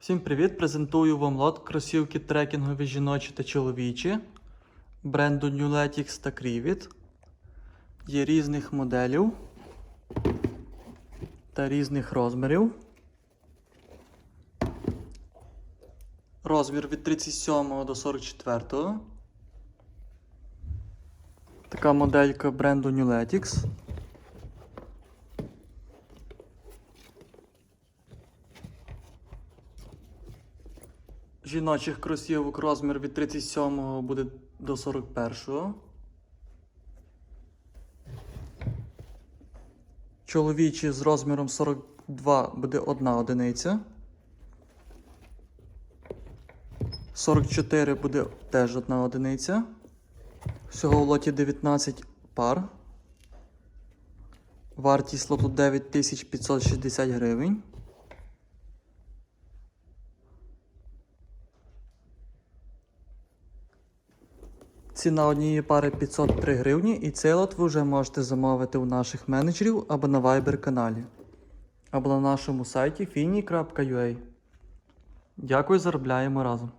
Всім привіт! Презентую вам лот кросівки трекінгові жіночі та чоловічі бренду Newletics та Crivit. Є різних моделів та різних розмірів. Розмір від 37 до 44. Така моделька бренду Newletics. Жіночих кросівок розмір від 37 буде до 41. Чоловічі з розміром 42 буде одна одиниця. 44 буде теж одна одиниця. Всього в лоті 19 пар. Вартість лоту 9560 гривень. Ціна однієї пари 503 гривні, і цей лот ви вже можете замовити у наших менеджерів або на Viber каналі, або на нашому сайті fini.ua. Дякую, заробляємо разом.